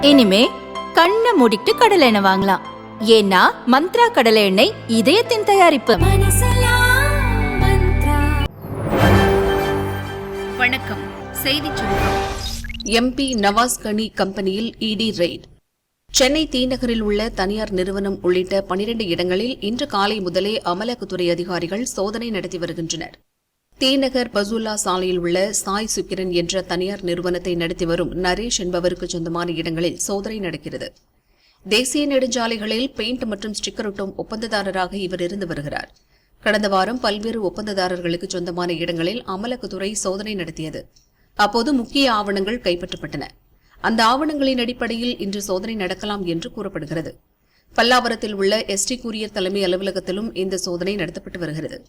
இனிமே கண்ணை மூடிட்டு கடலை எண்ணெய் வாங்கலாம். ஏன்னா மந்த்ரா கடலை எண்ணெய் இதயத்தின் தயாரிப்பு. வணக்கம். செய்திச் சுருக்கம். எம்பி நவாஸ் கனி கம்பெனியில் இடி ரெய்ட். சென்னை தீநகரில் உள்ள தனியார் நிறுவனம் உள்ளிட்ட பனிரண்டு இடங்களில் இன்று காலை முதலே அமலாக்கத்துறை அதிகாரிகள் சோதனை நடத்தி வருகின்றனர். தீநகர் பசூல்லா சாலையில் உள்ள சாய் சுக்கிரன் என்ற தனியார் நிறுவனத்தை நடத்தி வரும் நரேஷ் என்பவருக்கு சொந்தமான இடங்களில் சோதனை நடக்கிறது. தேசிய நெடுஞ்சாலைகளில் பெயிண்ட் மற்றும் ஸ்டிக்கர் ஒட்டும் ஒப்பந்ததாரராக இவர் இருந்து வருகிறார். கடந்த வாரம் பல்வேறு ஒப்பந்ததாரர்களுக்கு சொந்தமான இடங்களில் அமலாக்கத்துறை சோதனை நடத்தியது. அப்போது முக்கிய ஆவணங்கள் கைப்பற்றப்பட்டன. அந்த ஆவணங்களின் அடிப்படையில் இன்று சோதனை நடக்கலாம் என்று கூறப்படுகிறது. பல்லாவரத்தில் உள்ள எஸ்டி கூரியர் தலைமை அலுவலகத்திலும் இந்த சோதனை நடத்தப்பட்டு வருகிறது.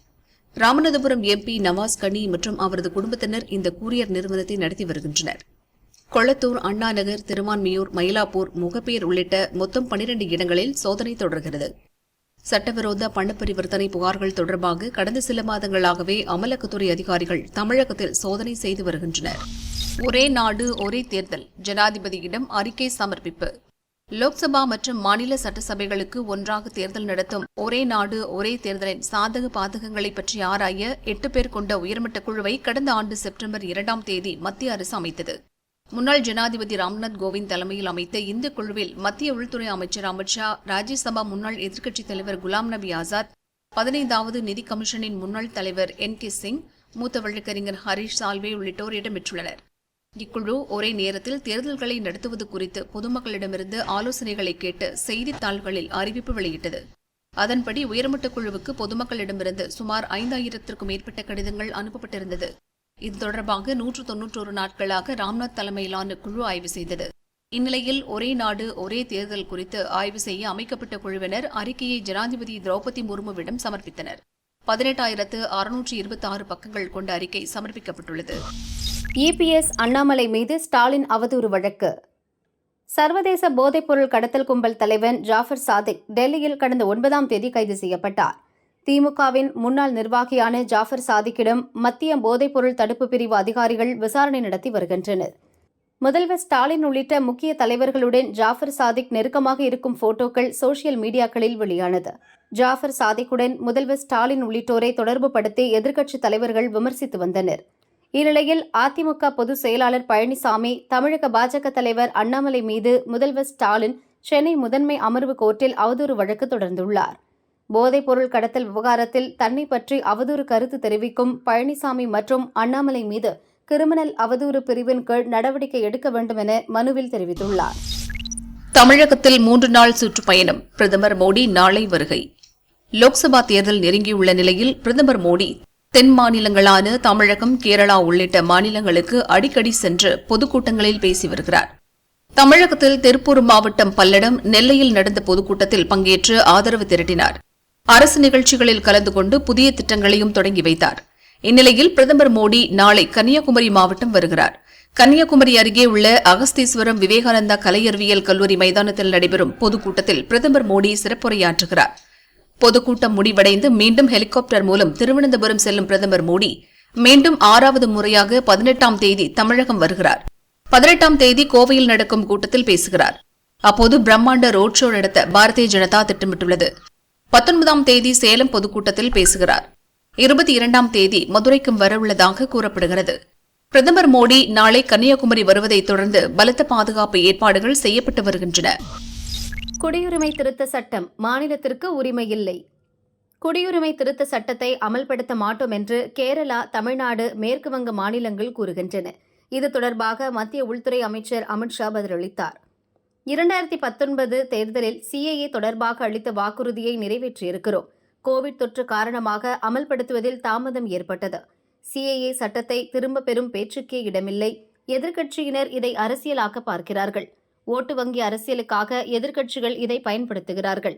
ராமநாதபுரம் எம்பி நவாஸ் கனி மற்றும் அவரது குடும்பத்தினர் இந்த கூரியர் நிறுவனத்தை நடத்தி வருகின்றனர். கொளத்தூர் அண்ணாநகர் திருமான்மியூர் மயிலாப்பூர் முகப்பேர் உள்ளிட்ட மொத்தம் பனிரண்டு இடங்களில் சோதனை தொடர்கிறது. சட்டவிரோத பண பரிவர்த்தனை புகார்கள் தொடர்பாக கடந்த சில மாதங்களாகவே அமலாக்கத்துறை அதிகாரிகள் தமிழகத்தில் சோதனை செய்து வருகின்றனர். ஒரே நாடு ஒரே தேர்தல். ஜனாதிபதியிடம் அறிக்கை சமர்ப்பிப்பு. லோக்சபா மற்றும் மாநில சட்டசபைகளுக்கு ஒன்றாக தேர்தல் நடத்தும். ஒரே நாடு ஒரே தேர்தலின் சாதக பாதகங்களை பற்றி ஆராய எட்டு பேர் கொண்ட உயர்மட்ட குழுவை கடந்த ஆண்டு செப்டம்பர் இரண்டாம் தேதி மத்திய அரசு அமைத்தது. முன்னாள் ஜனாதிபதி ராம்நாத் கோவிந்த் தலைமையில் அமைத்த இந்த குழுவில் மத்திய உள்துறை அமைச்சர் அமித்ஷா ராஜ்யசபா முன்னாள் எதிர்க்கட்சித் தலைவர் குலாம் நபி ஆசாத் பதினைந்தாவது நிதி கமிஷனின் முன்னாள் தலைவர் என் கே சிங் மூத்த வழக்கறிஞர் ஹரீஷ் சால்வே உள்ளிட்டோர் இடம்பெற்றுள்ளனர். இக்குழு ஒரே நேரத்தில் தேர்தல்களை நடத்துவது குறித்து பொதுமக்களிடமிருந்து ஆலோசனைகளை கேட்டு செய்தித்தாள்களில் அறிவிப்பு வெளியிட்டது. அதன்படி உயர்மட்ட குழுவுக்கு பொதுமக்களிடமிருந்து சுமார் ஐந்தாயிரத்திற்கும் மேற்பட்ட கடிதங்கள் அனுப்பப்பட்டிருந்தது. இது தொடர்பாக நூற்று தொன்னூற்றோரு நாட்களாக ராம்நாத் தலைமையிலான குழு ஆய்வு செய்தது. இந்நிலையில் ஒரே நாடு ஒரே தேர்தல் குறித்து ஆய்வு செய்ய அமைக்கப்பட்ட குழுவினர் அறிக்கையை ஜனாதிபதி திரௌபதி முர்முவிடம் சமர்ப்பித்தனர். பதினெட்டாயிரத்து அறுநூற்று இருபத்தி ஆறு பக்கங்கள் கொண்ட அறிக்கை சமர்ப்பிக்கப்பட்டுள்ளது. இபிஎஸ் அண்ணாமலை மீது ஸ்டாலின் அவதூறு வழக்கு. சர்வதேச போதைப்பொருள் கடத்தல் கும்பல் தலைவன் ஜாஃபர் சாதிக் டெல்லியில் கடந்த ஒன்பதாம் தேதி கைது செய்யப்பட்டார். திமுகவின் முன்னாள் நிர்வாகியான ஜாஃபர் சாதிக்கிடம் மத்திய போதைப்பொருள் தடுப்பு பிரிவு அதிகாரிகள் விசாரணை நடத்தி வருகின்றனர். முதல்வர் ஸ்டாலின் உள்ளிட்ட முக்கிய தலைவர்களுடன் ஜாஃபர் சாதிக் நெருக்கமாக இருக்கும் போட்டோக்கள் சோசியல் மீடியாக்களில் வெளியானது. ஜாஃபர் சாதிக்குடன் முதல்வர் ஸ்டாலின் உள்ளிட்டோரை தொடர்புபடுத்தி எதிர்க்கட்சித் தலைவர்கள் விமர்சித்து வந்தனர். இந்நிலையில் அதிமுக பொதுச் செயலாளர் பழனிசாமி தமிழக பாஜக தலைவர் அண்ணாமலை மீது முதல்வர் ஸ்டாலின் சென்னை முதன்மை அமர்வு கோர்ட்டில் அவதூறு வழக்கு தொடர்ந்துள்ளார். போதைப்பொருள் கடத்தல் விவகாரத்தில் தன்னை பற்றி அவதூறு கருத்து தெரிவிக்கும் பழனிசாமி மற்றும் அண்ணாமலை மீது கிரிமினல் அவதூறு பிரிவின் கீழ் நடவடிக்கை எடுக்க வேண்டும் என மனுவில் தெரிவித்துள்ளார். தமிழகத்தில் மூன்று நாள் சுற்றுப்பயணம். பிரதமர் மோடி நாளை வருகை. லோக்சபா தேர்தல் நெருங்கியுள்ள நிலையில் பிரதமர் மோடி தென் மாநிலங்களான தமிழகம் கேரளா உள்ளிட்ட மாநிலங்களுக்கு அடிக்கடி சென்று பொதுக்கூட்டங்களில் பேசி வருகிறார். தமிழகத்தில் திருப்பூர் மாவட்டம் பல்லடம் நெல்லையில் நடந்த பொதுக்கூட்டத்தில் பங்கேற்று ஆதரவு திரட்டினார். அரசு நிகழ்ச்சிகளில் கலந்து கொண்டு புதிய திட்டங்களையும் தொடங்கி வைத்தார். இந்நிலையில் பிரதமர் மோடி நாளை கன்னியாகுமரி மாவட்டம் வருகிறார். கன்னியாகுமரி அருகே உள்ள அகஸ்தீஸ்வரம் விவேகானந்தா கலையறிவியல் கல்லூரி மைதானத்தில் நடைபெறும் பொதுக்கூட்டத்தில் பிரதமர் மோடி சிறப்புரையாற்றுகிறார். பொதுக்கூட்டம் முடிவடைந்து மீண்டும் ஹெலிகாப்டர் மூலம் திருவனந்தபுரம் செல்லும் பிரதமர் மோடி மீண்டும் ஆறாவது முறையாக பதினெட்டாம் தேதி தமிழகம் வருகிறார். பதினெட்டாம் தேதி கோவையில் நடக்கும் கூட்டத்தில் பேசுகிறார். அப்போது பிரம்மாண்ட ரோட் ஷோ நடத்த பாரதிய ஜனதா திட்டமிட்டுள்ளது. பத்தொன்பதாம் தேதி சேலம் பொதுக்கூட்டத்தில் பேசுகிறார். இருபத்தி இரண்டாம் தேதி மதுரைக்கும் வரவுள்ளதாக கூறப்படுகிறது. பிரதமர் மோடி நாளை கன்னியாகுமரி வருவதைத் தொடர்ந்து பலத்த பாதுகாப்பு ஏற்பாடுகள் செய்யப்பட்டு வருகின்றன. குடியுரிமை திருத்த சட்டம் மாநிலத்திற்கு உரிமை இல்லை குடியுரிமை திருத்த சட்டத்தை அமல்படுத்த மாட்டோம் என்று கேரளா தமிழ்நாடு மேற்கு வங்க மாநிலங்கள் கூறுகின்றன. இது தொடர்பாக மத்திய உள்துறை அமைச்சர் அமித்ஷா பதிலளித்தார். இரண்டாயிரத்தி பத்தொன்பது தேர்தலில் சிஏஏ தொடர்பாக அளித்த வாக்குறுதியை நிறைவேற்றியிருக்கிறோம். கோவிட் தொற்று காரணமாக அமல்படுத்துவதில் தாமதம் ஏற்பட்டது. சிஏஏ சட்டத்தை திரும்ப பெறும் பேச்சுக்கே இடமில்லை. எதிர்க்கட்சியினர் இதை அரசியலாக்க பார்க்கிறார்கள். ஓட்டு வங்கி அரசியலுக்காக எதிர்க்கட்சிகள் இதை பயன்படுத்துகிறார்கள்.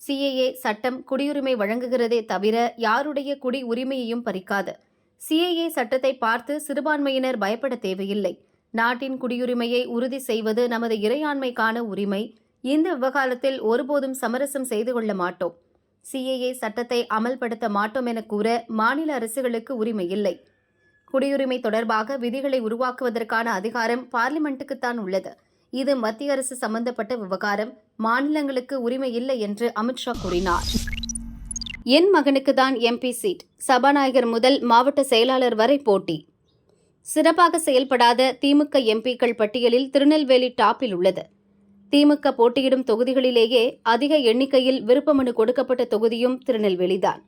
சிஏஏ சட்டம் குடியுரிமை வழங்குகிறதே தவிர யாருடைய குடி உரிமையையும் பறிக்காது. சிஏஏ சட்டத்தை பார்த்து சிறுபான்மையினர் பயப்பட தேவையில்லை. நாட்டின் குடியுரிமையை உறுதி செய்வது நமது இறையாண்மைக்கான உரிமை. இந்த விவகாரத்தில் ஒருபோதும் சமரசம் செய்து கொள்ள மாட்டோம். சிஏஏ சட்டத்தை அமல்படுத்த மாட்டோம் என கூற மாநில அரசுகளுக்கு உரிமை இல்லை. குடியுரிமை தொடர்பாக விதிகளை உருவாக்குவதற்கான அதிகாரம் பார்லிமெண்ட்டுக்குத்தான் உள்ளது. இது மத்திய அரசு சம்பந்தப்பட்ட விவகாரம். மாநிலங்களுக்கு உரிமை இல்லை என்று அமித்ஷா கூறினார். என் மகனுக்கு தான் எம்பி சீட். சபாநாயகர் முதல் மாவட்ட செயலாளர் வரை போட்டி. சிறப்பாக செயல்படாத திமுக எம்பிக்கள் பட்டியலில் திருநெல்வேலி டாப்பில் உள்ளது. திமுக போட்டியிடும் தொகுதிகளிலேயே அதிக எண்ணிக்கையில் விருப்பமனு கொடுக்கப்பட்ட தொகுதியும் திருநெல்வேலிதான்.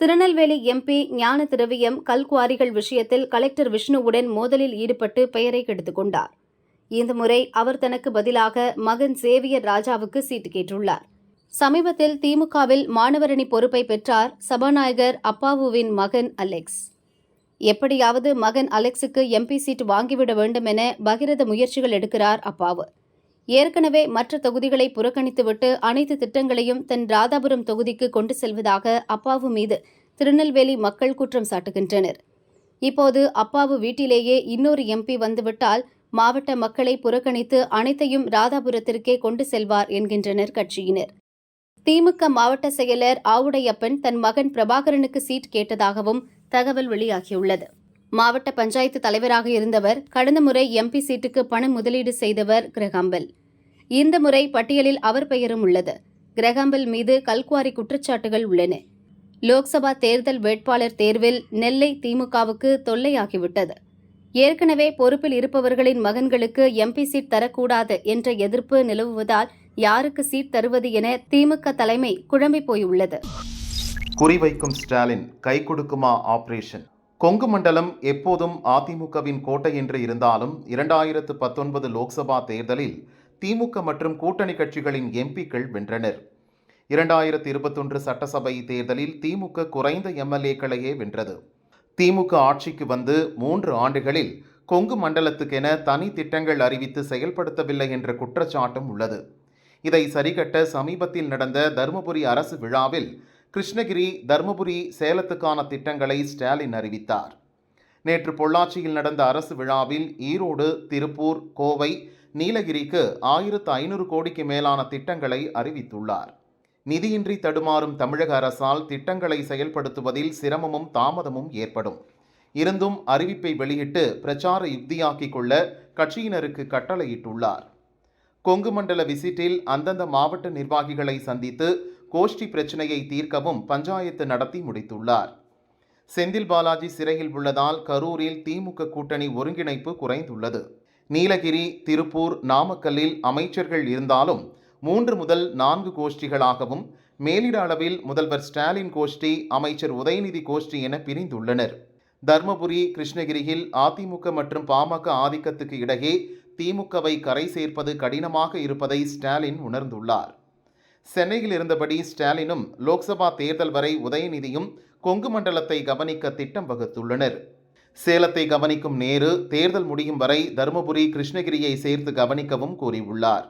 திருநெல்வேலி எம்பி ஞான திரவியம் கல்குவாரிகள் விஷயத்தில் கலெக்டர் விஷ்ணுவுடன் மோதலில் ஈடுபட்டு பெயரை கெடுத்துக் கொண்டார். இந்த முறை அவர் தனக்கு பதிலாக மகன் சேவியர் ராஜாவுக்கு சீட்டு கேட்டுள்ளார். சமீபத்தில் திமுகவில் மாணவரணி பொறுப்பை பெற்றார் சபாநாயகர் அப்பாவுவின் மகன் அலெக்ஸ். எப்படியாவது மகன் அலெக்ஸுக்கு எம்பி சீட் வாங்கிவிட வேண்டும் என பகிரத முயற்சிகள் எடுக்கிறார் அப்பாவு. ஏற்கனவே மற்ற தொகுதிகளை புறக்கணித்துவிட்டு அனைத்து திட்டங்களையும் தன் ராதாபுரம் தொகுதிக்கு கொண்டு செல்வதாக அப்பாவு மீது திருநெல்வேலி மக்கள் குற்றம் சாட்டுகின்றனர். இப்போது அப்பாவு வீட்டிலேயே இன்னொரு எம்பி வந்துவிட்டால் மாவட்ட மக்களை புறக்கணித்து அனைத்தையும் ராதாபுரத்திற்கே கொண்டு செல்வார் என்கின்றனர் கட்சியினர். திமுக மாவட்ட செயலர் ஆவுடையப்பன் தன் மகன் பிரபாகரனுக்கு சீட் கேட்டதாகவும் தகவல் வெளியாகியுள்ளது. மாவட்ட பஞ்சாயத்து தலைவராக இருந்தவர் கடந்த முறை எம்பி சீட்டுக்கு பண முதலீடு செய்தவர் கிரகாம்பல். இந்த முறை பட்டியலில் அவர் பெயரும் உள்ளது. கிரகாம்பல் மீது கல்குவாரி குற்றச்சாட்டுகள் உள்ளன. லோக்சபா தேர்தல் வேட்பாளர் தேர்வில் நெல்லை திமுகவுக்கு தொல்லையாகிவிட்டது. ஏற்கனவே பொறுப்பில் இருப்பவர்களின் மகன்களுக்கு எம்பி சீட் தரக்கூடாது என்ற எதிர்ப்பு நிலவுவதால் யாருக்கு சீட் தருவது என திமுக தலைமை குழம்பி போயுள்ளது. குறிவைக்கும் ஸ்டாலின் கை கொடுக்குமா ஆபரேஷன்? கொங்கு மண்டலம் எப்போதும் அதிமுகவின் கோட்டை என்று இருந்தாலும் இரண்டாயிரத்து பத்தொன்பது லோக்சபா தேர்தலில் திமுக மற்றும் கூட்டணி கட்சிகளின் எம்பிக்கள் வென்றனர். இரண்டாயிரத்து இருபத்தொன்று சட்டசபை தேர்தலில் திமுக குறைந்த எம்எல்ஏக்களையே வென்றது. திமுக ஆட்சிக்கு வந்து மூன்று ஆண்டுகளில் கொங்கு மண்டலத்துக்கென தனி திட்டங்கள் அறிவித்து செயல்படுத்தவில்லை என்ற குற்றச்சாட்டும் உள்ளது. இதை சரிகட்ட சமீபத்தில் நடந்த தருமபுரி அரசு விழாவில் கிருஷ்ணகிரி தருமபுரி சேலத்துக்கான திட்டங்களை ஸ்டாலின் அறிவித்தார். நேற்று பொள்ளாச்சியில் நடந்த அரசு விழாவில் ஈரோடு திருப்பூர் கோவை நீலகிரிக்கு ஆயிரத்து ஐநூறு கோடிக்கு மேலான திட்டங்களை அறிவித்துள்ளார். நிதியின்றி தடுமாறும் தமிழக அரசால் திட்டங்களை செயல்படுத்துவதில் சிரமமும் தாமதமும் ஏற்படும். இருந்தும் அறிவிப்பை வெளியிட்டு பிரச்சார யுக்தியாக்கிக் கொள்ள கட்சியினருக்கு கட்டளையிட்டுள்ளார். கொங்கு மண்டல விசிட்டில் அந்தந்த மாவட்ட நிர்வாகிகளை சந்தித்து கோஷ்டி பிரச்சனையை தீர்க்கவும் பஞ்சாயத்து நடத்தி முடித்துள்ளார். செந்தில் பாலாஜி சிறையில் உள்ளதால் கரூரில் திமுக கூட்டணி ஒருங்கிணைப்பு குறைந்துள்ளது. நீலகிரி திருப்பூர் நாமக்கல்லில் அமைச்சர்கள் இருந்தாலும் மூன்று முதல் நான்கு கோஷ்டிகளாகவும் மேலிட அளவில் முதல்வர் ஸ்டாலின் கோஷ்டி அமைச்சர் உதயநிதி கோஷ்டி என பிரிந்துள்ளனர். தர்மபுரி கிருஷ்ணகிரியில் அதிமுக மற்றும் பாமக ஆதிக்கத்துக்கு இடையே திமுகவை கரை சேர்ப்பது கடினமாக இருப்பதை ஸ்டாலின் உணர்ந்துள்ளார். சென்னையில் இருந்தபடி ஸ்டாலினும் லோக்சபா தேர்தல் வரை உதயநிதியும் கொங்கு மண்டலத்தை கவனிக்க திட்டம் வகுத்துள்ளனர். சேலத்தை கவனிக்கும் நேரு தேர்தல் முடியும் வரை தருமபுரி கிருஷ்ணகிரியை சேர்த்து கவனிக்கவும் கூறியுள்ளார்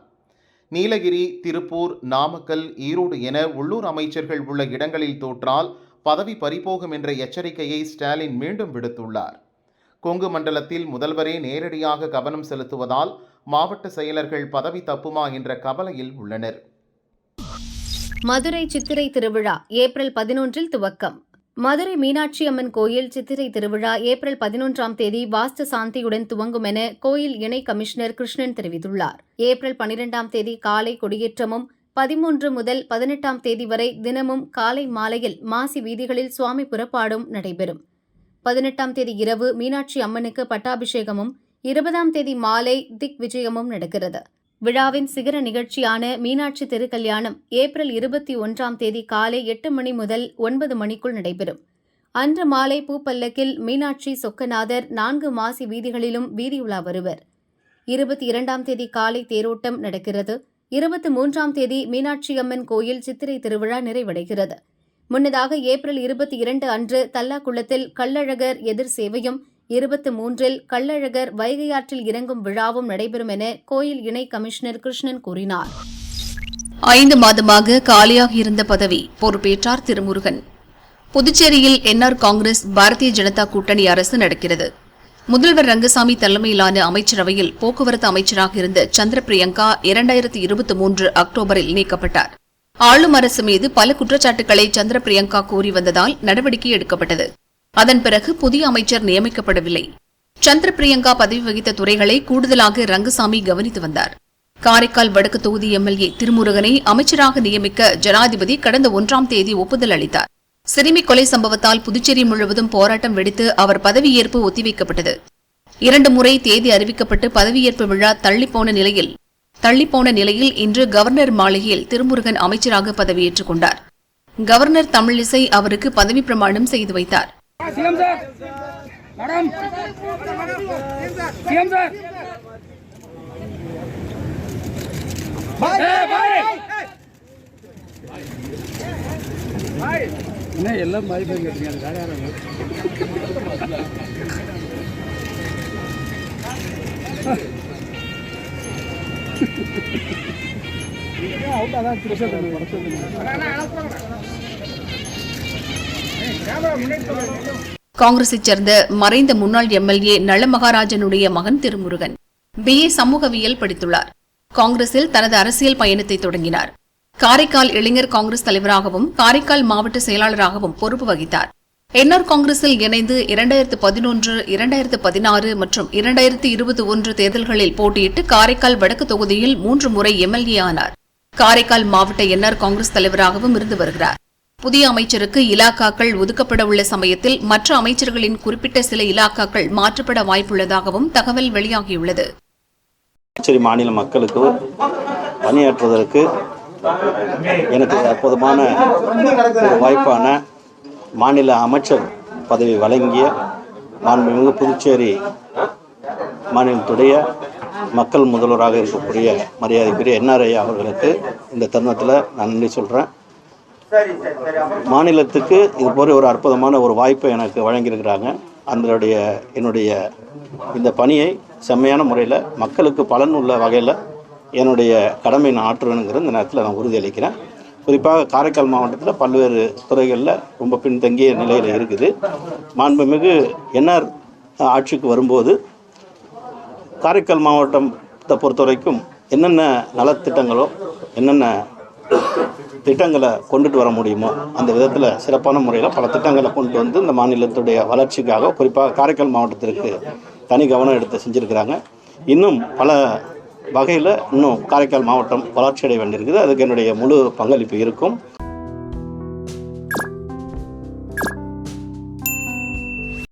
நீலகிரி திருப்பூர் நாமக்கல் ஈரோடு என உள்ளூர் அமைச்சர்கள் உள்ள இடங்களில் தோற்றால் பதவி பறிபோகும் என்ற எச்சரிக்கையை ஸ்டாலின் மீண்டும் விடுத்துள்ளார். கொங்கு மண்டலத்தில் முதல்வரே நேரடியாக கவனம் செலுத்துவதால் மாவட்ட செயலர்கள் பதவி தப்புமா என்ற கவலையில் உள்ளனர். மதுரை சித்திரை திருவிழா ஏப்ரல் பதினொன்றில் துவக்கம். மதுரை மீனாட்சி அம்மன் கோயில் சித்திரை திருவிழா ஏப்ரல் பதினொன்றாம் தேதி வாஸ்து சாந்தியுடன் துவங்கும் என கோயில் இணை கமிஷனர் கிருஷ்ணன் தெரிவித்துள்ளார். ஏப்ரல் பனிரெண்டாம் தேதி காலை கொடியேற்றமும் பதிமூன்று முதல் பதினெட்டாம் தேதி வரை தினமும் காலை மாலையில் மாசி வீதிகளில் சுவாமி புறப்பாடும் நடைபெறும். பதினெட்டாம் தேதி இரவு மீனாட்சி அம்மனுக்கு பட்டாபிஷேகமும் இருபதாம் தேதி மாலை திக் விஜயமும் நடக்கிறது. விழாவின் சிகர நிகழ்ச்சியான மீனாட்சி திருக்கல்யாணம் ஏப்ரல் இருபத்தி ஒன்றாம் தேதி காலை எட்டு மணி முதல் ஒன்பது மணிக்குள் நடைபெறும். அன்று மாலை பூப்பல்லக்கில் மீனாட்சி சொக்கநாதர் நான்கு மாசி வீதிகளிலும் வீதியுலா வருவர். இருபத்தி இரண்டாம் தேதி காலை தேரோட்டம் நடக்கிறது. இருபத்தி மூன்றாம் தேதி மீனாட்சியம்மன் கோயில் சித்திரை திருவிழா நிறைவடைகிறது. முன்னதாக ஏப்ரல் இருபத்தி இரண்டு அன்று தல்லாக்குளத்தில் கள்ளழகர் எதிர் சேவையும் இருபத்தி மூன்றில் கள்ளழகர் வைகையாற்றில் இறங்கும் விழாவும் நடைபெறும் என கோயில் இணை கமிஷனர் கிருஷ்ணன் கூறினார். ஐந்து மாதமாக காலியாக இருந்த பதவி பொறுப்பேற்றார் திருமுருகன். புதுச்சேரியில் என்ஆர் காங்கிரஸ் பாரதிய ஜனதா கூட்டணி அரசு நடக்கிறது. முதல்வர் ரங்கசாமி தலைமையிலான அமைச்சரவையில் போக்குவரத்து அமைச்சராக இருந்த சந்திர பிரியங்கா இரண்டாயிரத்தி இருபத்தி மூன்று அக்டோபரில் நீக்கப்பட்டார். ஆளும் அரசு மீது பல குற்றச்சாட்டுகளை சந்திர பிரியங்கா கூறி வந்ததால் நடவடிக்கை எடுக்கப்பட்டது. அதன் பிறகு புதிய அமைச்சர் நியமிக்கப்படவில்லை. சந்திர பிரியங்கா பதவி வகித்த துறைகளை கூடுதலாக ரங்கசாமி கவனித்து வந்தார். காரைக்கால் வடக்கு தொகுதி எம்எல்ஏ திருமுருகனை அமைச்சராக நியமிக்க ஜனாதிபதி கடந்த ஒன்றாம் தேதி ஒப்புதல் அளித்தார். சிறுமி கொலை சம்பவத்தால் புதுச்சேரி முழுவதும் போராட்டம் வெடித்து அவர் பதவியேற்பு ஒத்திவைக்கப்பட்டது. இரண்டு முறை தேதி அறிவிக்கப்பட்டு பதவியேற்பு விழா தள்ளிப்போன நிலையில் தள்ளிப்போன நிலையில் இன்று கவர்னர் மாளிகையில் திருமுருகன் அமைச்சராக பதவியேற்றுக் கொண்டார். கவர்னர் தமிழிசை அவருக்கு பதவி பிரமாணம் செய்து வைத்தார். CM sir. Madam. CM sir. என்ன எல்லாம் பாய் காங்கிரஸைச் சேர்ந்த மறைந்த முன்னாள் எம்எல்ஏ நள மகாராஜனுடைய மகன் திருமுருகன். பிஏ சமூகவியல் படித்துள்ளார். காங்கிரஸில் தனது அரசியல் பயணத்தை தொடங்கினார். காரைக்கால் இளைஞர் காங்கிரஸ் தலைவராகவும் காரைக்கால் மாவட்ட செயலாளராகவும் பொறுப்பு வகித்தார். என்ஆர் காங்கிரஸில் இணைந்து இரண்டாயிரத்து பதினொன்று இரண்டாயிரத்து பதினாறு மற்றும் இரண்டாயிரத்து இருபத்தி ஒன்று தேர்தல்களில் போட்டியிட்டு காரைக்கால் வடக்கு தொகுதியில் மூன்று முறை எம்எல்ஏ ஆனார். காரைக்கால் மாவட்ட என்ஆர் காங்கிரஸ் தலைவராகவும் இருந்து வருகிறார். புதிய அமைச்சருக்கு இலாக்காக்கள் ஒதுக்கப்பட உள்ள சமயத்தில் மற்ற அமைச்சர்களின் குறிப்பிட்ட சில இலாக்காக்கள் மாற்றப்பட வாய்ப்புள்ளதாகவும் தகவல் வெளியாகியுள்ளது. புதுச்சேரி மாநில மக்களுக்கு பணியாற்றுவதற்கு எனக்கு அற்புதமான ஒரு வாய்ப்பான மாநில அமைச்சர் பதவி வழங்கிய மாண்புமிகு புதுச்சேரி மாநிலத்துடைய மக்கள் முதல்வராக இருக்கக்கூடிய மரியாதைக்குரிய என்ஆர்ஐ அவர்களுக்கு இந்த தருணத்தில் நான் நன்றி சொல்கிறேன் மாநிலத்துக்கு இது போன்ற ஒரு அற்புதமான ஒரு வாய்ப்பை எனக்கு வழங்கியிருக்கிறாங்க. அதனுடைய என்னுடைய இந்த பணியை செம்மையான முறையில் மக்களுக்கு பலன் உள்ள வகையில் என்னுடைய கடமை நான் ஆற்றுவேனுங்கிற இந்த நேரத்தில் நான் உறுதியளிக்கிறேன் குறிப்பாக காரைக்கால் மாவட்டத்தில் பல்வேறு துறைகளில் ரொம்ப பின்தங்கிய நிலையில் இருக்குது. மாண்புமிகு என்ஆர் ஆட்சிக்கு வரும்போது காரைக்கால் மாவட்டத்தை பொறுத்த வரைக்கும் என்னென்ன நலத்திட்டங்களோ என்னென்ன திட்டங்களை கொண்டுட்டு வர முடியுமோ? அந்த விதத்தில் சிறப்பான முறையில் பல திட்டங்களை கொண்டு வந்து இந்த மாநிலத்துடைய வளர்ச்சிக்காக குறிப்பாக காரைக்கால் மாவட்டத்திற்கு தனி கவனம் எடுத்து செஞ்சுருக்கிறாங்க. இன்னும் பல வகையில் இன்னும் காரைக்கால் மாவட்டம் வளர்ச்சி அடைய வேண்டியிருக்குது. அதுக்கு என்னுடைய முழு பங்களிப்பு இருக்கும்.